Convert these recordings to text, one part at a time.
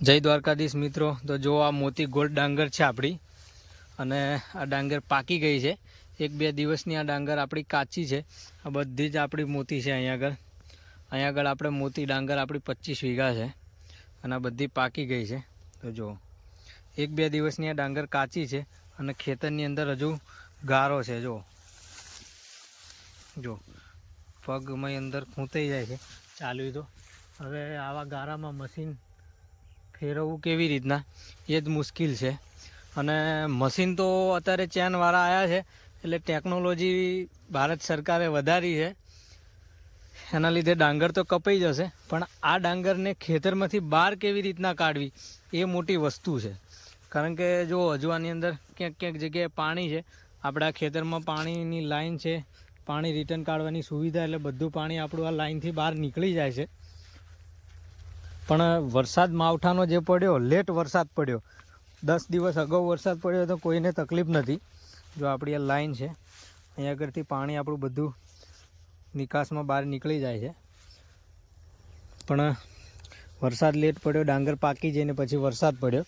જય દ્વારકાધીશ મિત્રો. તો જો આ મોતી ગોલ્ડ ડાંગર છે આપણી, અને આ ડાંગર પાકી ગઈ છે. એક બે દિવસની આ ડાંગર આપણી કાચી છે. આ બધી જ આપણી મોતી છે અહીંયા આગળ. અહીંયા આગળ આપણે મોતી ડાંગર આપણી પચીસ વીઘા છે, અને આ બધી પાકી ગઈ છે. તો જુઓ એક બે દિવસની આ ડાંગર કાચી છે, અને ખેતરની અંદર હજુ ગારો છે, જો. જો, પગમાં અંદર ખૂંતાઈ જાય છે. ચાલ્યું તો. હવે આવા ગારામાં મશીન ફેરવવું કેવી રીતના, એ જ મુશ્કેલ છે. અને મશીન તો અત્યારે ચેનવાળા આવ્યા છે, એટલે ટેકનોલોજી ભારત સરકારે વધારી છે. એના લીધે ડાંગર તો કપાઈ જશે, પણ આ ડાંગરને ખેતરમાંથી બહાર કેવી રીતના કાઢવી, એ મોટી વસ્તુ છે. કારણ કે જો અજવાની અંદર ક્યાંક ક્યાંક જગ્યાએ પાણી છે, આપણા ખેતરમાં પાણીની લાઈન છે, પાણી રિટર્ન કાઢવાની સુવિધા એટલે બધું પાણી આપણું આ લાઇનથી બહાર નીકળી જાય છે. પણ વરસાદ માવઠાનો જે પડ્યો, લેટ વરસાદ પડ્યો. દસ દિવસ અગાઉ વરસાદ પડ્યો તો કોઈને તકલીફ નથી. જો આપણી આ લાઈન છે, અહીંયા આગળથી પાણી આપણું બધું નિકાસમાં બહાર નીકળી જાય છે. પણ વરસાદ લેટ પડ્યો, ડાંગર પાકી જઈને પછી વરસાદ પડ્યો.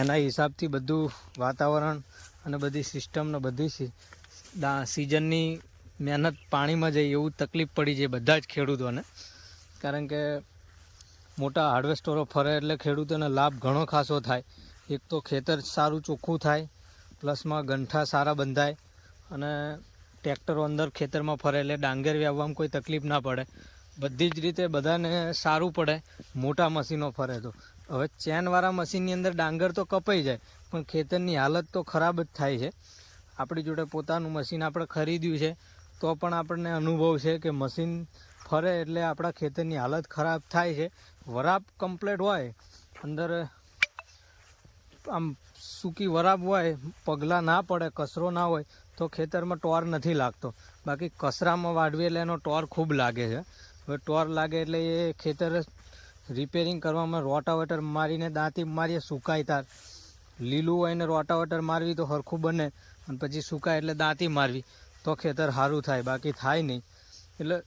એના હિસાબથી બધું વાતાવરણ અને બધી સિસ્ટમ ને બધી સિઝનની મહેનત પાણીમાં જઈ એવું તકલીફ પડી છે બધા જ ખેડૂતોને. કારણ કે મોટા હાર્વેસ્ટરો ફરે એટલે ખેડૂતોને લાભ ઘણો ખાસો થાય. એક તો ખેતર સારું ચોખ્ખું થાય, પ્લસમાં ગંઠા સારા બંધાય અને ટ્રેક્ટરો અંદર ખેતરમાં ફરે એટલે ડાંગર વ્યાવવામાં કોઈ તકલીફ ના પડે. બધી જ રીતે બધાને સારું પડે, મોટા મશીનો ફરે તો. હવે ચેનવાળા મશીનની અંદર ડાંગર તો કપાઈ જાય, પણ ખેતરની હાલત તો ખરાબ જ થાય છે. આપણી જોડે પોતાનું મશીન આપણે ખરીદ્યું છે, તો પણ આપણને અનુભવ છે કે મશીન ફરે એટલે આપણા ખેતરની હાલત ખરાબ થાય છે. વરાપ કમ્પ્લેટ હોય, અંદર, આમ સૂકી વરાપ હોય, પગલાં ના પડે, કચરો ના હોય, તો ખેતરમાં ટોર નથી લાગતો. બાકી કચરામાં વાડવી એટલે એનો ટોર ખૂબ લાગે છે. હવે ટોર લાગે એટલે એ ખેતર રિપેરિંગ કરવામાં રોટાવેટર મારીને દાંતી મારીએ, સુકાય તાર. લીલું હોય ને રોટાવેટર મારવી તો હરખું બને, અને પછી સુકાય એટલે દાંતી મારવી, તો ખેતર સારું થાય. બાકી થાય નહીં. એટલે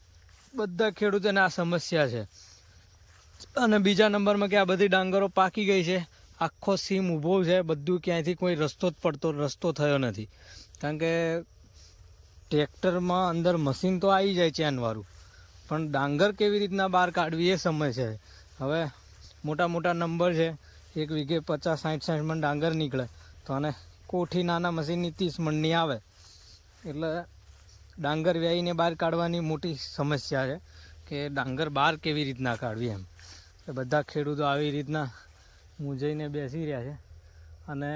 બધા ખેડૂતોને આ સમસ્યા છે. અને બીજા નંબરમાં કે આ બધી ડાંગરો પાકી ગઈ છે. આખો સીમ ઊભો છે. બધું ક્યાંયથી કોઈ રસ્તો જ પડતો, રસ્તો થયો નથી. કારણ કે ટ્રેક્ટરમાં અંદર મશીન તો આવી જાય ચેનવાળું. પણ ડાંગર કેવી રીતના બહાર કાઢવી એ સમસ્યા છે. હવે મોટા મોટા નંબર છે. એક વીઘે પચાસ, સાઠ સાઠ મણ ડાંગર નીકળે. તો અને કોઠી નાના મશીનની ત્રીસ મણની આવે. એટલે ડાંગર વ્યાઈને બહાર કાઢવાની મોટી સમસ્યા છે કે ડાંગર બહાર કેવી રીતના કાઢવી એમ. એ બધા ખેડૂતો આવી રીતના મૂંઝાઈને બેસી રહ્યા છે અને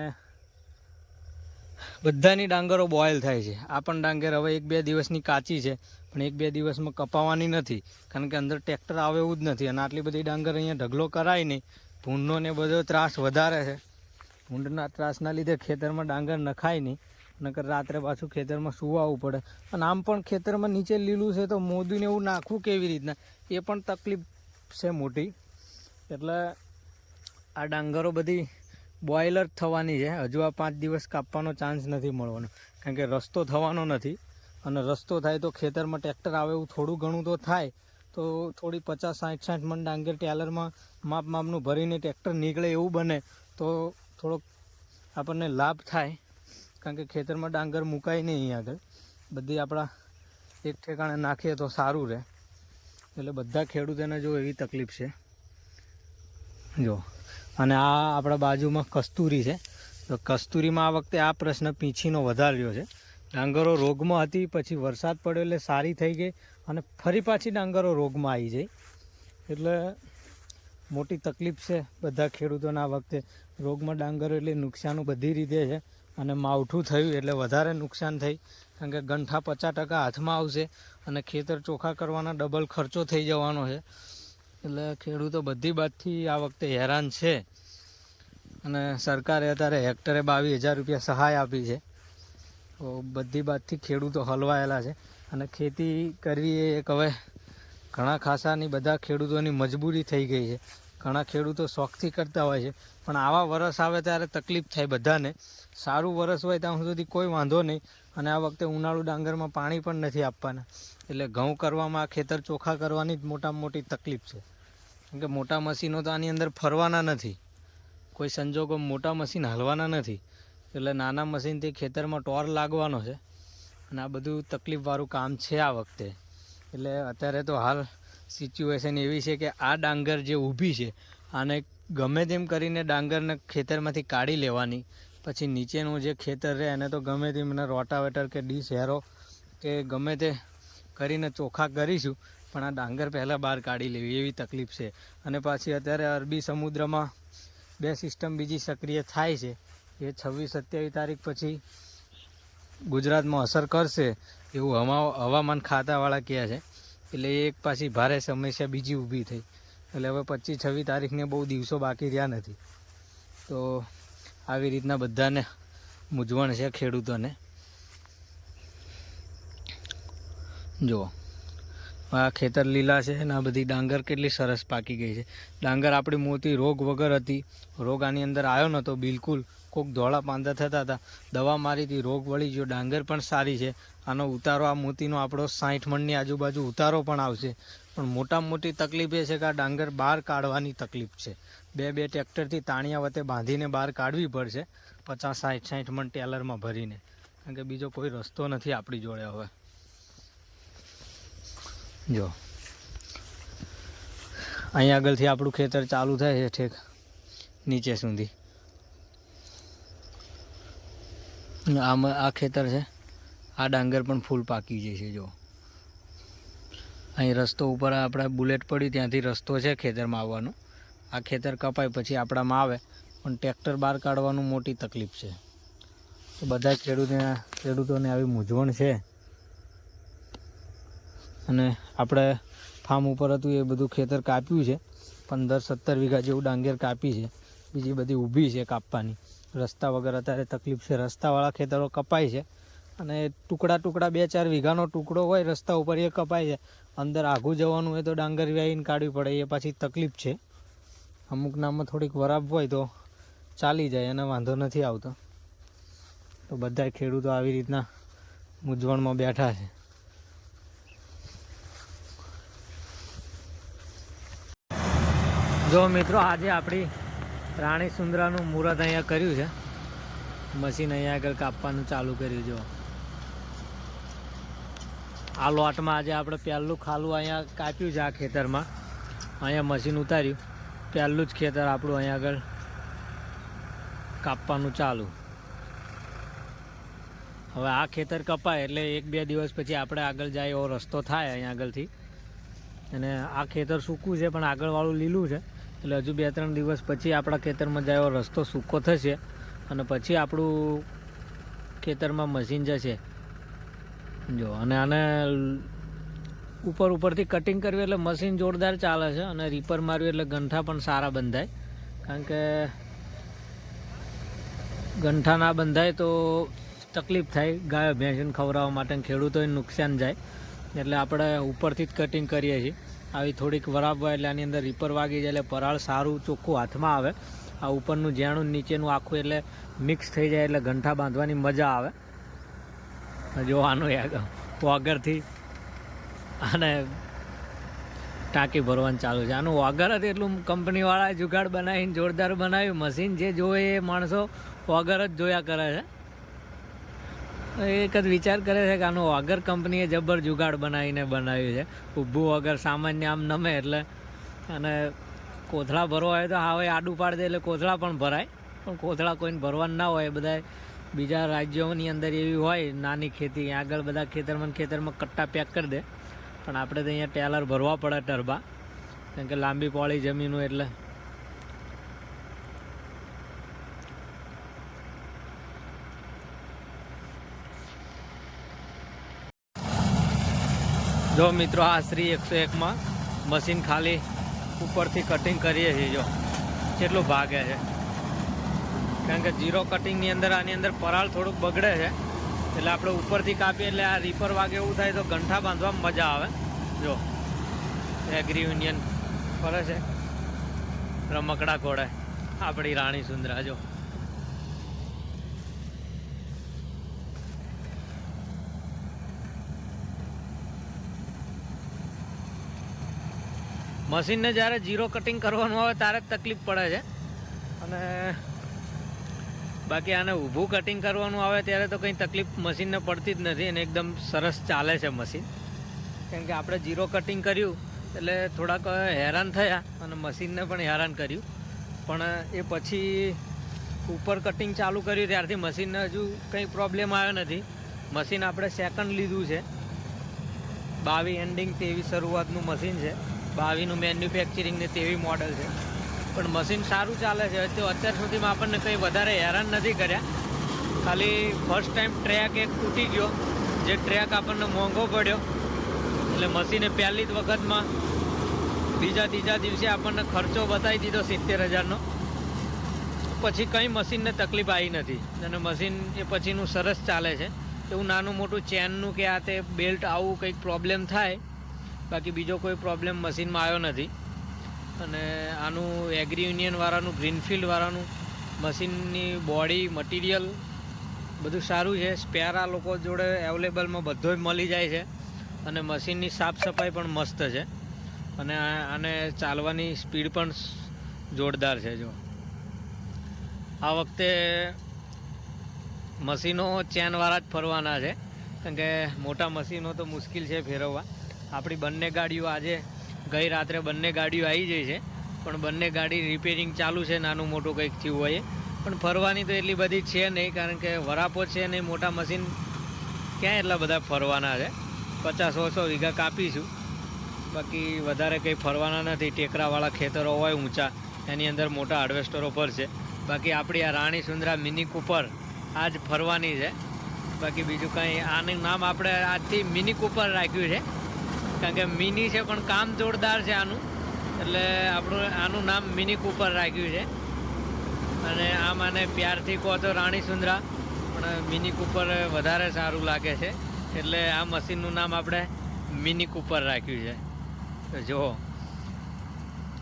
બધાની ડાંગરો બોઇલ થાય છે. આ પણ ડાંગર હવે એક બે દિવસની કાચી છે, પણ એક બે દિવસમાં કપાવાની નથી, કારણ કે અંદર ટ્રેક્ટર આવે એવું જ નથી અને આટલી બધી ડાંગર અહીંયા ઢગલો કરાય નહીં. ભૂંડનો ને બધો ત્રાસ વધારે છે. ભૂંડના ત્રાસના લીધે ખેતરમાં ડાંગર નખાય નહીં, નકર રાત્રે પાછું ખેતરમાં સુવાવું પડે. અને આમ પણ ખેતરમાં નીચે લીલું છે તો મોદીને એવું નાખવું કેવી રીતના? એ પણ તકલીફ છે મોટી. એટલે આ ડાંગરો બધી બોઇલર થવાની છે. હજુ આ પાંચ દિવસ કાપવાનો ચાન્સ નથી મળવાનો. કારણ કે રસ્તો થવાનો નથી. અને રસ્તો થાય તો ખેતરમાં ટ્રેક્ટર આવે એવું થોડું ઘણું તો થાય. તો થોડી પચાસ, સાઠ સાઠ મણ ડાંગર ટેલરમાં માપ માપનું ભરીને ટ્રેક્ટર નીકળે એવું બને તો થોડોક આપણને લાભ થાય. કારણ કે ખેતરમાં ડાંગર મુકાય નહીં અહીં આગળ. બધી આપણા એક ઠેકાણે નાખીએ તો સારું રહે. એટલે બધા ખેડૂતોને જો એવી તકલીફ છે. જો. અને આ આપણા બાજુમાં કસ્તુરી છે. તો કસ્તુરીમાં આ વખતે આ પ્રશ્ન પીંછીનો વધાર્યો છે. ડાંગરો રોગમાં હતી, પછી વરસાદ પડ્યો એટલે સારી થઈ ગઈ અને ફરી પાછી ડાંગરો રોગમાં આવી જાય એટલે મોટી તકલીફ છે બધા ખેડૂતોને આ વખતે. રોગમાં ડાંગરો એટલે નુકસાન બધી રીતે છે અને માવઠું થયું એટલે વધારે નુકસાન થઈ. કારણ કે ગંઠા પચાસ ટકા હાથમાં આવશે અને ખેતર ચોખ્ખા કરવાના ડબલ ખર્ચો થઈ જવાનો છે. એટલે ખેડૂતો બધી બાજથી આ વખતે હેરાન છે. અને સરકારે અત્યારે હેક્ટરે બાવીસ હજાર રૂપિયા સહાય આપી છે. તો બધી બાજથી ખેડૂતો હલવાયેલા છે. અને ખેતી કરવી એ એક હવે ઘણા ખાસાની બધા ખેડૂતોની મજબૂરી થઈ ગઈ છે. ઘણા ખેડૂતો શોખથી કરતા હોય છે. પણ આવા વરસ આવે ત્યારે તકલીફ થાય બધાને. સારું વરસ હોય ત્યાં સુધી કોઈ વાંધો નહીં. અને આ વખતે ઉનાળુ ડાંગરમાં પાણી પણ નથી આપવાના. એટલે ઘઉં કરવામાં, ખેતર ચોખ્ખા કરવાની જ મોટામાં મોટી તકલીફ છે. કે મોટા મશીનો તો આની અંદર ફરવાના નથી. કોઈ સંજોગો મોટા મશીન હાલવાના નથી. એટલે નાના મશીનથી ખેતરમાં ટોર લાગવાનો છે. અને આ બધું તકલીફવાળું કામ છે આ વખતે. એટલે અત્યારે તો હાલ સિચ્યુએશન એવી છે કે આ ડાંગર જે ઊભી છે, આને ગમે તેમ કરીને ડાંગરને ખેતરમાંથી કાઢી લેવાની. પછી નીચેનું જે ખેતર રહે એને તો ગમે તેમ એને રોટાવેટર કે ડીશ હેરો કે ગમે તે કરીને ચોખ્ખા કરીશું પણ આ ડાંગર પહેલાં બહાર કાઢી લેવી, એવી તકલીફ છે. અને પાછી અત્યારે અરબી સમુદ્રમાં બે સિસ્ટમ બીજી સક્રિય થાય છે. એ છવ્વીસ સત્યાવીસ તારીખ પછી ગુજરાતમાં અસર કરશે એવું હવા હવામાન ખાતાવાળા કહે છે. એટલે એક પાછી ભારે સમસ્યા બીજી ઊભી થઈ. એટલે હવે પચીસ છવ્વીસ તારીખને બહુ દિવસો બાકી રહ્યા નથી. તો આવી રીતના બધાને મૂંઝવણ છે ખેડૂતોને. જુઓ. આ ખેતર લીલા છે અને આ બધી ડાંગર કેટલી સરસ પાકી ગઈ છે. ડાંગર આપણી મોતી રોગ વગર હતી. રોગ આની અંદર આવ્યો નહોતો બિલકુલ. કોક ધોળા પાંદા થતા હતા. દવા મારી હતી. રોગ વળી ગયો. ડાંગર પણ સારી છે. આનો ઉતારો આ મોતીનો આપણો સાઠ મણની આજુબાજુ ઉતારો પણ આવશે. પણ મોટામાં મોટી તકલીફ એ છે કે આ ડાંગર બહાર કાઢવાની તકલીફ છે. બે બે ટ્રેક્ટરથી તાણિયા વતે બાંધીને બહાર કાઢવી પડશે. પચાસ, સાઠ સાઠ મણ ટેલરમાં ભરીને. કારણ કે બીજો કોઈ રસ્તો નથી આપણી જોડે હવે. જો. અહીંયા આગળથી આપણું ખેતર ચાલુ થાય છે ઠેક નીચે સુધી. આમાં આ ખેતર છે. આ ડાંગર પણ ફૂલ પાકી જાય છે, જો. અહીં રસ્તો ઉપર આપણે બુલેટ પડ્યું ત્યાંથી રસ્તો છે ખેતરમાં આવવાનો. આ ખેતર કપાય પછી આપણામાં આવે, પણ ટ્રેક્ટર બહાર કાઢવાનું મોટી તકલીફ છે. તો બધા ખેડૂતોને ખેડૂતોને આવી મૂંઝવણ છે. અને આપણે ફાર્મ ઉપર હતું એ બધું ખેતર કાપ્યું છે. પંદર સત્તર વીઘા જેવું ડાંગેર કાપી છે. બીજી બધી ઊભી છે કાપવાની. રસ્તા વગર અત્યારે તકલીફ છે. રસ્તાવાળા ખેતરો કપાય છે. અને ટુકડા ટુકડા બે ચાર વીઘાનો ટુકડો હોય રસ્તા ઉપર એ કપાય છે. અંદર આઘું જવાનું હોય તો ડાંગર વ્યાઈને કાઢવી પડે. એ પાછી તકલીફ છે. અમુક નામમાં થોડીક વરાબ હોય તો ચાલી જાય, એને વાંધો નથી આવતો. તો બધા ખેડૂતો આવી રીતના મૂંઝવણમાં બેઠા છે. જો મિત્રો, આજે આપણી રાણી સુંદરાનું મુહૂર્ત અહીંયા કર્યું છે. મશીન અહીંયા આગળ કાપવાનું ચાલુ કર્યું જો આ લોટમાં આજે આપણે પહેલું ખાલું અહીંયા કાપ્યું છે, આ ખેતરમાં. અહીંયા મશીન ઉતાર્યું. પહેલું જ ખેતર આપણું અહીંયા આગળ કાપવાનું ચાલુ. હવે આ ખેતર કપાય એટલે એક બે દિવસ પછી આપણે આગળ જાય એવો રસ્તો થાય અહીંયા આગળથી. અને આ ખેતર સૂકું છે, પણ આગળવાળું લીલું છે. એટલે હજુ બે ત્રણ દિવસ પછી આપણા ખેતરમાં જાય રસ્તો સૂકો થશે અને પછી આપણું ખેતરમાં મશીન જશે. જો, અને આને ઉપર ઉપરથી કટિંગ કરવી એટલે મશીન જોરદાર ચાલે છે અને રીપર મારવી એટલે ગંઠા પણ સારા બંધાય. કારણ કે ગંઠા ના બંધાય તો તકલીફ થાય, ગાયો, ભેંસને ખવડાવવા માટે ખેડૂતોને નુકસાન જાય. એટલે આપણે ઉપરથી જ કટિંગ કરીએ છીએ. આવી થોડીક વરાબ હોય એટલે આની અંદર રીપર વાગી જાય એટલે પરાળ સારું ચોખ્ખું હાથમાં આવે. આ ઉપરનું ઝેણું નીચેનું આખું એટલે મિક્સ થઈ જાય એટલે ગંઠા બાંધવાની મજા આવે. જોવાનું વાગરથી અને ટાંકી ભરવાનું ચાલુ છે. આનું વાગર જ એટલું કંપનીવાળાએ જુગાડ બનાવીને, જોરદાર બનાવ્યું. મશીન જે જોવે એ માણસો વાગર જ જોયા કરે છે. એક જ વિચાર કરે છે કે આનું વાગર કંપનીએ જબર જુગાડ બનાવીને બનાવ્યું છે. ઊભું વગર સામાન્ય આમ નમે એટલે. અને કોથળા ભરવા હોય તો હવે આડું પાડી દે એટલે કોથળા પણ ભરાય. પણ કોથળા કોઈને ભરવાનું ના હોય બધા બીજા રાજ્યોની અંદર એવી હોય નાની ખેતી આગળ બધા ખેતરમાં ખેતરમાં કટ્ટા પેક કરી દે. પણ આપણે તો અહીંયા ટેલર ભરવા પડે ટરબા. કેમ કે લાંબી પોળી જમીન હોય એટલે જો મિત્રો આ શ્રી એકસો એકમાં મશીન ખાલી ઉપરથી કટિંગ કરીએ છીએ જો. કેટલું ભાગે છે? કારણ કે જીરો કટિંગની અંદર આની અંદર પરાળ થોડુંક બગડે છે. એટલે આપણે ઉપરથી કાપીએ એટલે આ રીપર વાગે એવું થાય તો ગંઠા બાંધવામાં મજા આવે. જો. એગ્રી યુનિયન ફરે છે. રમકડા ઘોડે. આપણી રાણી સુંદરા, જો. મશીનને જ્યારે જીરો કટિંગ કરવાનું આવે ત્યારે જ તકલીફ પડે છે. અને બાકી આને ઊભું કટિંગ કરવાનું આવે ત્યારે તો કંઈ તકલીફ મશીનને પડતી જ નથી અને એકદમ સરસ ચાલે છે મશીન. કેમ કે આપણે જીરો કટિંગ કર્યું એટલે થોડાક હેરાન થયા અને મશીનને પણ હેરાન કર્યું. પણ એ પછી ઉપર કટિંગ ચાલુ કર્યું ત્યારથી મશીનને હજુ કંઈ પ્રોબ્લેમ આવ્યો નથી. મશીન આપણે સેકન્ડ લીધું છે. બાવી એન્ડિંગ તેવી શરૂઆતનું મશીન છે. બાવીનું મેન્યુફેક્ચરિંગ ને તેવી મોડલ છે. પણ મશીન સારું ચાલે છે. તો અત્યાર સુધીમાં આપણને કંઈ વધારે હેરાન નથી કર્યા. ખાલી ફર્સ્ટ ટાઈમ ટ્રેક એક તૂટી ગયો. જે ટ્રેક આપણને મોંઘો પડ્યો. એટલે મશીને પહેલી જ વખતમાં બીજા ત્રીજા દિવસે આપણને ખર્ચો બતાવી દીધો સિત્તેર હજારનો. પછી કંઈ મશીનને તકલીફ આવી નથી. અને મશીન એ પછીનું સરસ ચાલે છે. એવું નાનું મોટું ચેનનું કે આ તે બેલ્ટ આવું કંઈક પ્રોબ્લેમ થાય બાકી બીજો કોઈ પ્રોબ્લેમ મશીનમાં આવ્યો નથી. અને આનું એગ્રી યુનિયનવાળાનું ગ્રીનફિલ્ડવાળાનું મશીનની બોડી મટીરિયલ બધું સારું છે. સ્પેર આ લોકો જોડે અવેલેબલમાં બધો મળી જાય છે. અને મશીનની સાફ સફાઈ પણ મસ્ત છે. અને આને ચાલવાની સ્પીડ પણ જોરદાર છે જો. આ વખતે મશીનો ચેનવાળા જ ફરવાના છે. કારણ કે મોટા મશીનો તો મુશ્કેલ છે ફેરવવા. આપણી બંને ગાડીઓ આજે ગઈ રાત્રે બંને ગાડીઓ આવી જઈ છે. પણ બંને ગાડી રિપેરિંગ ચાલુ છે, નાનું મોટું કંઈક થયું હોય. પણ ફરવાની તો એટલી બધી છે નહીં, કારણ કે વરાપો છે નહીં મોટા મશીન ક્યાં એટલા બધા ફરવાના છે? પચાસ, સો વીઘા કાપીશું બાકી વધારે કંઈ ફરવાના નથી. ટેકરાવાળા ખેતરો હોય ઊંચા, એની અંદર મોટા હાર્વેસ્ટરો પર છે. બાકી આપણી આ રાણી સુંદરા મિની કૂપર આ જ ફરવાની છે. બાકી બીજું કંઈ, આનું નામ આપણે આજથી મિની કૂપર રાખ્યું છે. કારણ કે મિની છે, પણ કામ જોરદાર છે આનું. એટલે આપણું આનું નામ મિની કૂપર રાખ્યું છે. અને આમ આને પ્યારથી કહો તો રાણી સુંદરા, પણ મિની કૂપર વધારે સારું લાગે છે. એટલે આ મશીનનું નામ આપણે મિની કૂપર રાખ્યું છે. તો જુઓ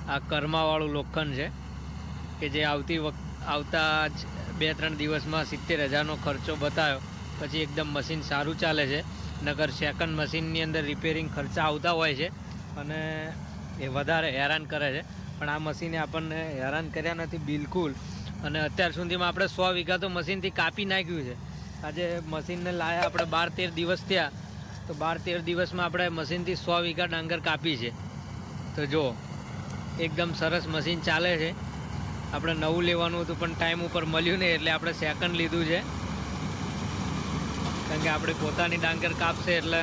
આ કર્માવાળું લોખંડ છે, કે જે આવતી વખત આવતા જ બે ત્રણ દિવસમાં સિત્તેર હજારનો ખર્ચો બતાવ્યો. પછી એકદમ મશીન સારું ચાલે છે. નગર સેકન્ડ મશીનની અંદર રિપેરિંગ ખર્ચા આવતા હોય છે અને એ વધારે હેરાન કરે છે. પણ આ મશીને આપણને હેરાન કર્યા નથી બિલકુલ. અને અત્યાર સુધીમાં આપણે સો વીઘા તો મશીનથી કાપી નાખ્યું છે. આજે મશીનને લાયા આપણે બાર તેર દિવસ થયા. તો બાર તેર દિવસમાં આપણે મશીનથી સો વીઘા ડાંગર કાપી છે. તો જો, એકદમ સરસ મશીન ચાલે છે. આપણે નવું લેવાનું હતું પણ ટાઈમ ઉપર મળ્યું નહીં એટલે આપણે સેકન્ડ લીધું છે. કારણ કે આપણે પોતાની ડાંગર કાપશે એટલે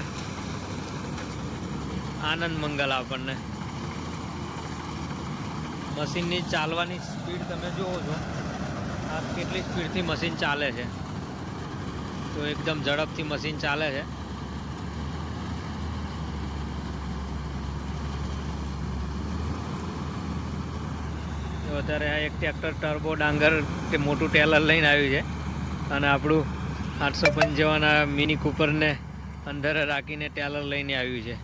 આનંદ મંગલ આપણને. મશીનની ચાલવાની સ્પીડ તમે જુઓ છો, આ કેટલી સ્પીડથી મશીન ચાલે છે. તો એકદમ ઝડપથી મશીન ચાલે છે. અત્યારે આ એક ટ્રેક્ટર ટર્બો ડાંગર તે મોટું ટેલર લઈને આવ્યું છે. અને આપણું આઠસો પંચાવન મિની કૂપરને અંદર રાખીને ટેલર લઈને આવ્યું છે.